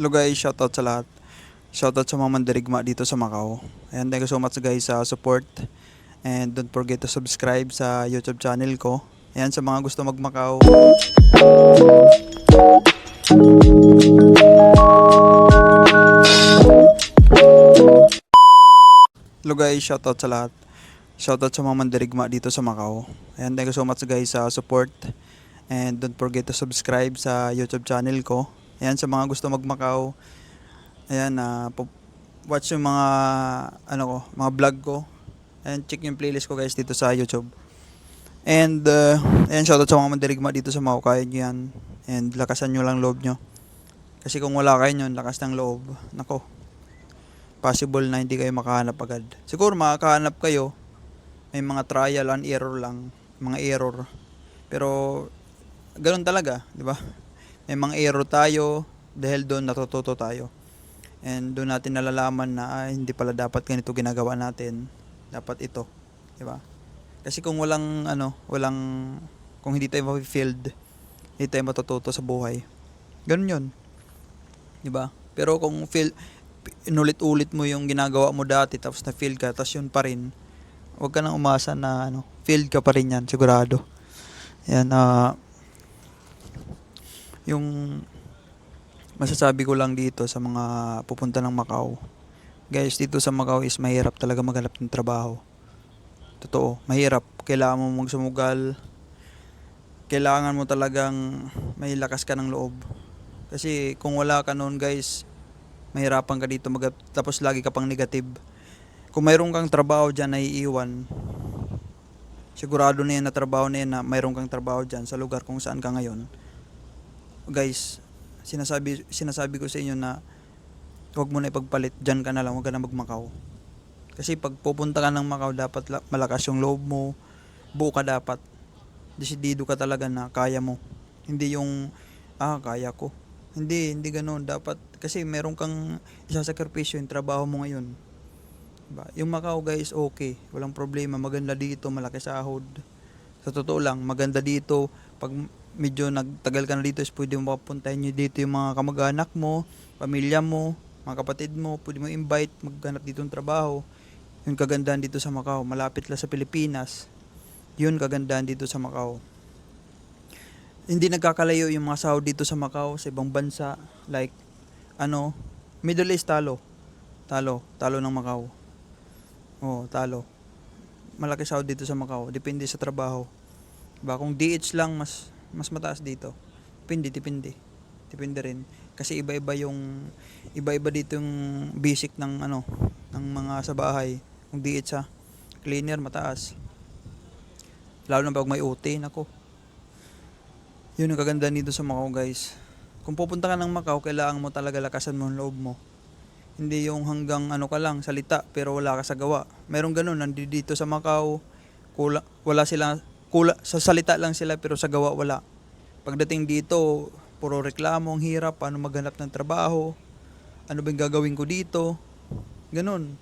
Hello guys, shoutout sa lahat. Shoutout sa mga mandirigma dito sa Macau. And thank you so much guys sa support. And don't forget to subscribe sa YouTube channel ko. Ayan sa mga gusto mag-Macau. Hello guys, shoutout sa lahat. Shoutout sa mga mandirigma dito sa Macau. Ayan, thank you so much guys sa support. And don't forget to subscribe sa YouTube channel ko. Ayan, sa mga gusto mag-Macau. Ayan, na watch yung mga, ano ko, mga vlog ko. And check yung playlist ko guys dito sa YouTube. And, uh, ayan, shoutout sa mga mandirigma dito sa nyo yan. And lakasan nyo lang loob nyo. Kasi kung wala kayo nyo, lakas ng loob. Nako, possible na hindi kayo makahanap agad. Siguro makakahanap kayo, may mga trial and error lang, mga error. Pero ganun talaga, 'di ba? May mga error tayo dahil doon natututo tayo. And doon natin nalalaman na ah, hindi pala dapat ganito ginagawa natin. Dapat ito, 'di ba? Kasi kung walang ano, walang kung hindi tayo ma-field, hindi tayo matututo sa buhay. Ganun 'yun. 'Di ba? Pero kung feel inulit-ulit mo yung ginagawa mo dati tapos na fail ka tapos yun pa rin huwag ka nang umasa na ano failed ka pa rin yan sigurado yan ah yung masasabi ko lang dito sa mga pupunta ng Macau guys dito sa Macau is mahirap talaga maghanap ng trabaho. Totoo mahirap. Kailangan mo magsumugal kailangan mo talagang may lakas ka ng loob. Kasi kung wala ka noon guys mahirapan ka dito mag tapos lagi ka pang negative. Kung mayroon kang trabaho diyan na iiwan, sigurado na yan na trabaho na yan na mayroon kang trabaho diyan sa lugar kung saan ka ngayon. Guys, sinasabi sinasabi ko sa inyo na huwag mo na ipagpalit, diyan ka na lang, huwag ka na magmakaw. Kasi pag pupunta ka ng Macau, dapat la- malakas yung loob mo, buo ka dapat. Desidido ka talaga na kaya mo. Hindi yung, ah, kaya ko. Hindi, hindi ganoon Dapat, kasi meron kang isasakripisyo yung trabaho mo ngayon. Diba? Yung Macau guys, okay. Walang problema. Maganda dito, malaki sahod. Sa totoo lang, maganda dito. Pag medyo nagtagal ka na dito, is pwede mo papuntahin nyo dito yung mga kamag-anak mo, pamilya mo, mga kapatid mo, pwede mo invite, maghanap dito ng trabaho. Yung kagandahan dito sa Macau, malapit lang sa Pilipinas. Yun kagandahan dito sa Macau hindi nagkakalayo yung mga sahod dito sa Macau, sa ibang bansa. Like, ano, Middle East talo. Talo. Talo ng Macau. Oo, talo. Malaki sahod dito sa Macau. Depende sa trabaho. Diba? Kung DH lang, mas mas mataas dito. Depende, depende. Depende rin. Kasi iba-iba yung iba-iba dito yung basic ng ano ng mga sa bahay. Kung DH ha, cleaner mataas. Lalo na pag may OT, nako. Yun ang kaganda dito sa Macau guys. Kung pupunta ka ng Macau, kailangan mo talaga lakasan mo ang loob mo. Hindi yung hanggang ano ka lang, salita, pero wala ka sa gawa. Meron ganun, nandito sa Macau, kula, wala sila, kula, sa salita lang sila, pero sa gawa wala. Pagdating dito, puro reklamo, ang hirap, paano maghanap ng trabaho, ano ba gagawin ko dito, ganun.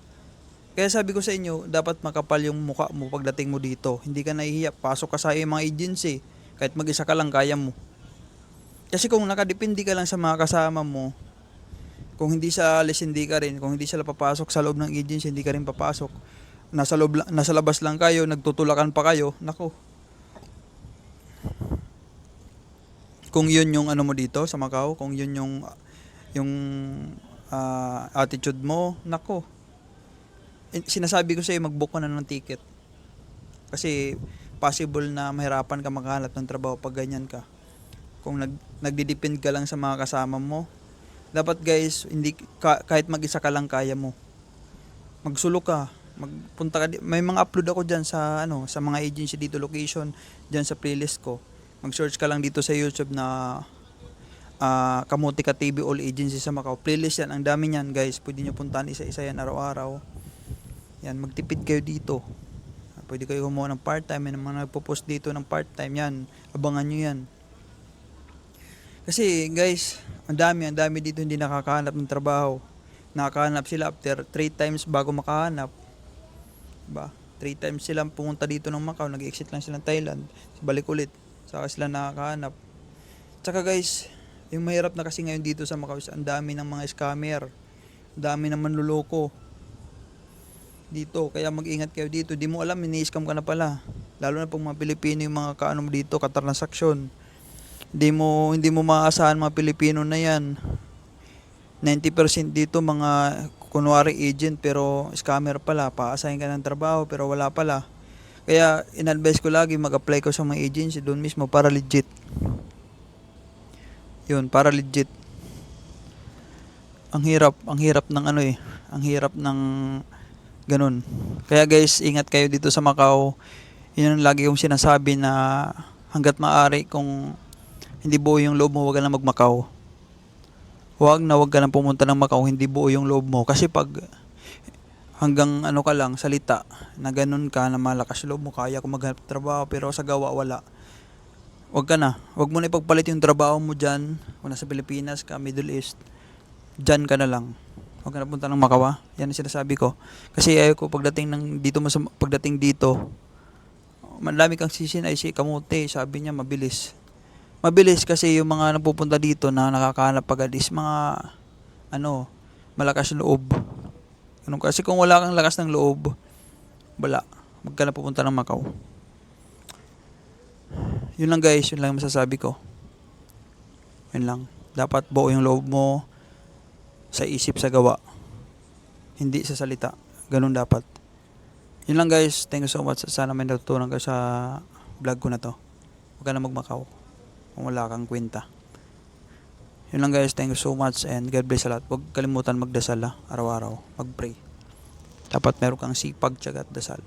Kaya sabi ko sa inyo, dapat makapal yung mukha mo pagdating mo dito. Hindi ka nahihiya, pasok ka sa mga agency, kahit mag-isa ka lang, kaya mo. Kasi kung nakadepende ka lang sa mga kasama mo, kung hindi sa alis, hindi ka rin. Kung hindi sila papasok sa loob ng agency, hindi ka rin papasok. Nasa, loob, nasa labas lang kayo, nagtutulakan pa kayo, nako. Kung yun yung ano mo dito sa Macau, kung yun yung yung ah, attitude mo, nako. Eh, Sinasabi ko sa iyo, mag-book ka na ng ticket. Kasi possible na mahirapan ka makahanap ng trabaho pag ganyan ka. Kung nag nagdidepend ka lang sa mga kasama mo, dapat guys, hindi ka, kahit mag-isa ka lang kaya mo. Magsulok ka, magpunta ka di- may mga upload ako diyan sa ano, sa mga agency dito location diyan sa playlist ko. Mag-search ka lang dito sa YouTube na ah Kamuti Ka TV All Agency sa Macau. Playlist yan, ang dami niyan guys. Pwede niyo puntahan isa-isa yan araw-araw. Yan, magtipid kayo dito. Pwede kayo gumawa ng part-time. May mga nagpo-post dito ng part-time. Yan, abangan nyo yan. Kasi guys, ang dami, ang dami dito hindi nakakahanap ng trabaho. Nakakahanap sila after 3 times bago makahanap. Diba? 3 times sila pumunta dito ng Macau, nag-exit lang sila ng Thailand. Balik ulit. Saka sila nakakahanap. Tsaka guys, Yung mahirap na kasi ngayon dito sa Macau, is ang dami ng mga scammer. Ang dami ng manluloko. Dito, kaya mag-ingat kayo dito. Di mo alam, ini-scam ka na pala. Lalo na pag mga Pilipino yung mga kaano mo dito, katransaksyon. Hindi mo, hindi mo maaasahan mga Pilipino na yan. 90% dito mga kunwari agent pero scammer pala. Pa-assign ka ng trabaho pero wala pala. Kaya in-advise ko lagi mag-apply ko sa mga agency doon mismo para legit. Yun, para legit. Ang hirap, ang hirap ng ano eh. Ang hirap ng ganun. Kaya guys, ingat kayo dito sa Macau. Yun ang lagi kong sinasabi na hanggat maaari kung hindi buo yung loob mo, huwag ka na magmakaw. Huwag na huwag ka na pumunta ng Macau, hindi buo yung loob mo. Kasi pag hanggang ano ka lang, salita, na ganun ka, na malakas loob mo, kaya ko maghanap trabaho, pero sa gawa wala. Huwag ka na. Huwag mo na ipagpalit yung trabaho mo dyan, kung nasa Pilipinas ka, Middle East, dyan ka na lang. Huwag ka na punta ng Macau, ah. Yan ang sinasabi ko. Kasi ayaw ko pagdating ng dito mo pagdating dito, madami kang sisin ay si kamote, sabi niya mabilis. Mabilis kasi yung mga napupunta dito na nakakahanap agad is mga ano, malakas loob. Ganun kasi kung wala kang lakas ng loob, wala. Huwag ka na pupunta ng Macau. Yun lang guys, yun lang masasabi ko. Yun lang. Dapat buo yung loob mo sa isip, sa gawa. Hindi sa salita. Ganun dapat. Yun lang guys. Thank you so much. Sana may natutunan ka sa vlog ko na to. Huwag ka na magmakaw. Kung wala kang kwenta. Yun lang guys. Thank you so much and God bless a lot. Huwag kalimutan magdasal ha, araw-araw. Mag-pray. Dapat meron kang sipag, tiyaga at dasal.